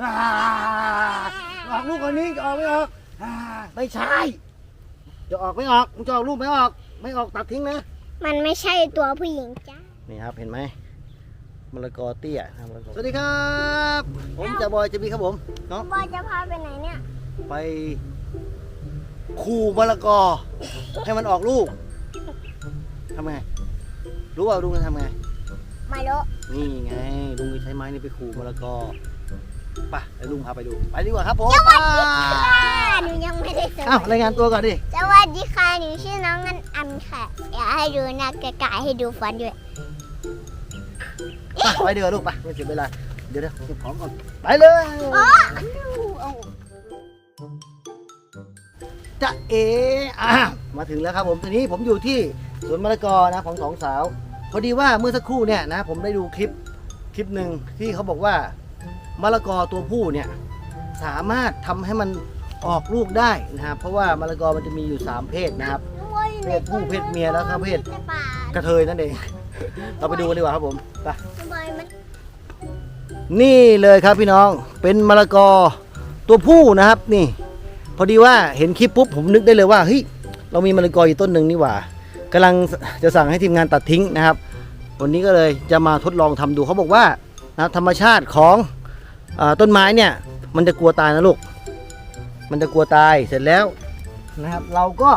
อ่าออกลูกคนนี้จะออกไม่ออกอ่าไม่ใช่ จะออกไม่ออกมึงจะออกลูกไม่ออก ไม่ออกตัดทิ้งนะ มันไม่ใช่ตัวผู้หญิงจ้านี่ครับเห็นไหมมะละกอเตี้ยนะครับมะละกอสวัสดีครับ ผมจะบอยจะมีครับผมเนาะบอยจะพาไปไหนเนี่ย ไปขู่มะละกอ ให้มันออกลูกทำไง รู้ว่าลุงจะทำไงมาโลนี่ไงลุงจะใช้ไม้นี่ไปขู่มะละกอ ไปเดี๋ยวลุงพาไปดู ไปดีกว่าครับผมค่ะหนูยังไม่ได้สอ้าววัสดีรายงานตัวก่อนดิ สวัสดีค่ะหนูชื่อน้องงันอันค่ะอยากให้ดูหน้ากระๆให้ดูฟันด้วยไปไปเดี๋ยวาลูกไปไม่เสียเวลา เดี๋ยวเดี๋ยวเก็บของก่อน ไปเลยอ๋อจะเออะมาถึงแล้วครับผมทีนี้ผมอยู่ที่สวนมะละกอนะของสองสาว พอดีว่าเมื่อสักครู่เนี่ยนะผมได้ดูคลิปคลิปหนึ่งที่เขาบอกว่า มะละกอตัวผู้เนี่ยสามารถทำให้มันออกลูกได้นะครับ เพราะว่ามะละกอมันจะมีอยู่ 3 เพศนะครับ เพศผู้เพศเมียแล้วก็เพศกระเทยนั่นเอง เราไปดูกันดีกว่าครับผมไปนี่เลยครับพี่น้องเป็นมะละกอตัวผู้นะครับนี่ พอดีว่าเห็นคลิปปุ๊บผมนึกได้เลยว่าเฮ้ยเรามีมะละกออยู่ต้นหนึ่งนี่หว่ากำลังจะสั่งให้ทีมงานตัดทิ้งนะครับ วันนี้ก็เลยจะมาทดลองทำดูเขาบอกว่านะธรรมชาติของ ต้นไม้เนี่ย มันจะกลัวตายนะลูก มันจะกลัวตายเสร็จแล้วนะครับ เราก็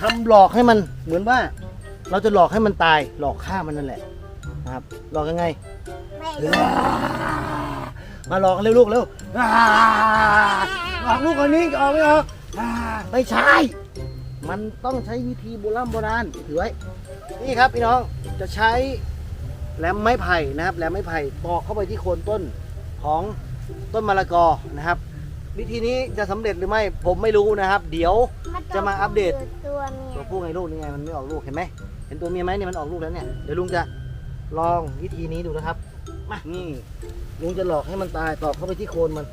ทำหลอกให้มันเหมือนว่า เราจะหลอกให้มันตาย หลอกฆ่ามันนั่นแหละนะครับ หลอกยังไงไมมาหลอกเร็วลูกเร็วอ่าอกลูกคนนี้ออกไม่ออกไม่ใช่มันต้องใช้วิธีโบราณโบราณถือไว้นี่ครับพี่น้องจะใช้แหลมไม้ไผ่นะครับแหลมไม้ไผ่ตอกเข้าไปที่โคนต้น ของต้นมะละกอนะครับ วิธีนี้จะสำเร็จหรือไม่ผมไม่รู้นะครับ เดี๋ยวจะมาอัปเดตตัวเมียตัวผู้ไงลูกนี่ไงมันไม่ออกลูกเห็นไหมเห็นตัวเมียไหมเนี่ยมันออกลูกแล้วเนี่ยเดี๋ยวลุงจะลองวิธีนี้ดูนะครับมานี่ลุงจะหลอกให้มันตายตอกเข้าไปที่โคนมัน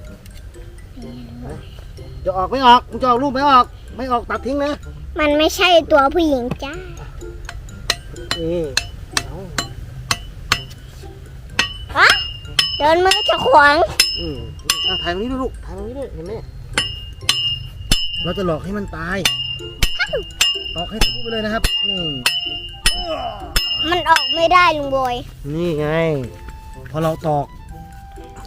จะออกไม่ออกมึงจะออกลูกไม่ออก ไม่ออกตัดทิ้งนะ มันไม่ใช่ตัวผู้หญิงจ้านี่ เอาโดนมือจะขวางอืมอะถ่ายตรงนี้ด้วยลูก ถ่ายตรงนี้ด้วยเห็นไหมเราจะหลอกให้มันตายออกให้ทะลุไปเลยนะครับ นี่ มันออกไม่ได้ลุงบอย นี่ไง พอเราตอก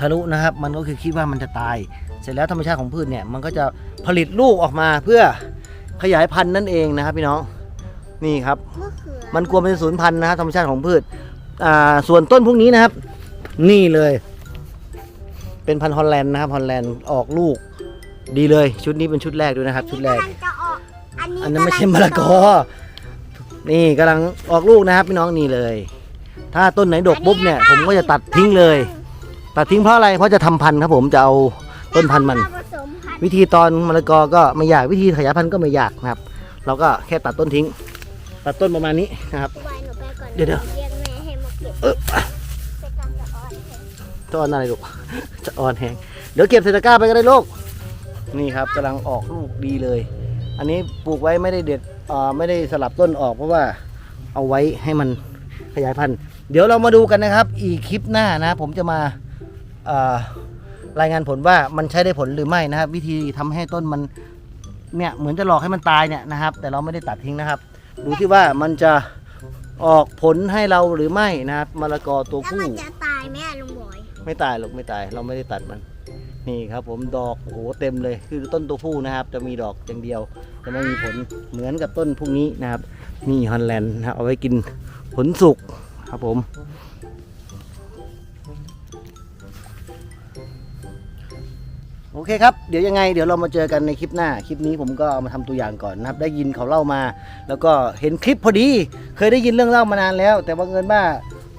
ทะลุนะครับ มันก็คือคิดว่ามันจะตาย เสร็จแล้วธรรมชาติของพืชเนี่ย มันก็จะผลิตลูกออกมาเพื่อขยายพันธุ์นั่นเองนะครับพี่น้อง นี่ครับมะเขือมันกลัวเป็นศูนย์พันธุ์นะครับธรรมชาติของพืช อ่า ส่วนต้นพวกนี้นะครับ นี่เลย เป็นพันธุ์ฮอลแลนด์นะครับฮอลแลนด์ออกลูก ดีเลย ชุดนี้เป็นชุดแรกด้วยนะครับ ชุดแรกอันนี้กำลังจะออกอันนี้อันนั้นไม่ใช่กำมะละกอ นี่กำลังออกลูกนะครับพี่น้องนี่เลย ถ้าต้นไหนดกปุ๊บเนี่ย ผมก็จะตัดทิ้งเลย ตัดทิ้งเพราะอะไรเพราะจะทำพันธุ์ครับ ผมจะเอาต้นพันธุ์มัน ผสมพันธุ์วิธีตอนมะละกอก็ไม่ยากวิธีขยายพันธุ์ก็ไม่ยากนะครับ เราก็แค่ตัดต้นทิ้ง ตัดต้นประมาณนี้นะครับบอยหนูไปก่อนเดี๋ยวเดี๋ยวเรียกแม่ให้มาเก็บ เออ จะออนอะไรลูก จะออนแหงเดี๋ยวเก็บเศษตะกร้าไปก็ได้ลูก นี่ครับกำลังออกลูกดีเลย อันนี้ปลูกไว้ไม่ได้เด็ดอ่อไม่ได้สลับต้นออกเพราะว่าเอาไว้ให้มันขยายพันธุ์ เดี๋ยวเรามาดูกันนะครับ อีกคลิปหน้านะ ผมจะมาอ่อรายงานผลว่ามันใช้ได้ผลหรือไม่นะครับ วิธีทำให้ต้นมันเนี่ยเหมือนจะหลอกให้มันตายเนี่ยนะครับ แต่เราไม่ได้ตัดทิ้งนะครับ ดูที่ว่ามันจะออกผลให้เราหรือไม่นะครับมะละกอตัวแล้วผู้ ไม่ตายหรอกไม่ตายเราไม่ได้ตัดมัน นี่ครับผมดอกโอ้โหเต็มเลย คือต้นตัวผู้นะครับ จะมีดอกอย่างเดียว จะไม่มีผลเหมือนกับต้นพวกนี้นะครับนี่ฮอลแลนด์นะเอาไว้กินผลสุกครับผมโอเคครับ เดี๋ยวยังไงเดี๋ยวเรามาเจอกันในคลิปหน้า คลิปนี้ผมก็เอามาทำตัวอย่างก่อนนะครับ ได้ยินเขาเล่ามา แล้วก็เห็นคลิปพอดี เคยได้ยินเรื่องเล่ามานานแล้ว แต่บังเอิญว่า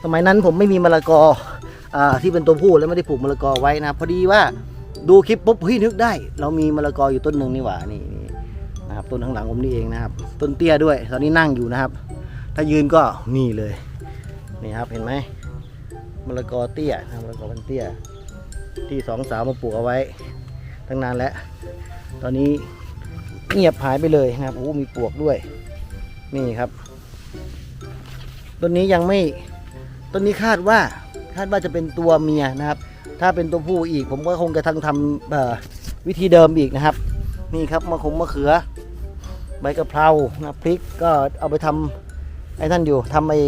สมัยนั้นผมไม่มีมะละกอ ที่เป็นตัวผู้แล้วไม่ได้ปลูกมะละกอไว้นะพอดีว่าดูคลิปปุ๊บเฮ้ยนึกได้ เรามีมะละกออยู่ต้นหนึ่งนี่หว่านี่นะครับต้นข้างหลังผมนี่เองนะครับ ต้นเตี้ยด้วย ตอนนี้นั่งอยู่นะครับ ถ้ายืนก็นี่เลยนี่ครับเห็นไหมมะละกอเตี้ยนะมะละกอพันเตี้ย ที่สองสาวมาปลูกเอาไว้ ตั้งนานแล้ว ตอนนี้เงียบหายไปเลยนะครับโอ้มีปลวกด้วย นี่ครับ ต้นนี้ยังไม่ต้นนี้คาดว่า คาดว่าจะเป็นตัวเมียนะครับ ถ้าเป็นตัวผู้อีก ผมก็คงจะทั้งทำวิธีเดิมอีกนะครับ นี่ครับมะขงมะเขือ ใบกะเพรานะพริกก็เอาไปทำไอ้ท่านอยู่ทำไอ้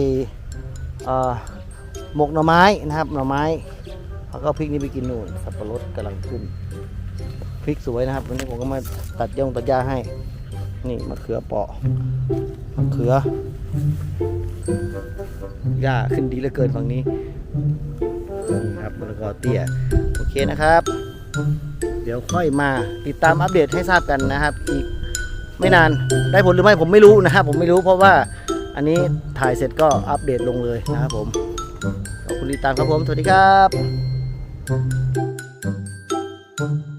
หมกหน่อไม้นะครับหน่อไม้แล้วก็พริกนี่ไปกินนู่นสับปะรดกำลังขึ้นพริกสวยนะครับวันนี้ผมก็มาตัดย่องตัดหญ้าให้ นี่มะเขือเปาะมะเขือหญ้าขึ้นดีเหลือเกินฝั่งนี้ ครับมะละกอเตี้ยโอเคนะครับ เดี๋ยวค่อยมาติดตามอัปเดตให้ทราบกันนะครับ อีกไม่นานได้ผลหรือไม่ผมไม่รู้นะครับผมไม่รู้เพราะว่าอันนี้ถ่ายเสร็จก็อัปเดตลงเลยนะครับผมขอบคุณติดตามครับผมสวัสดีครับ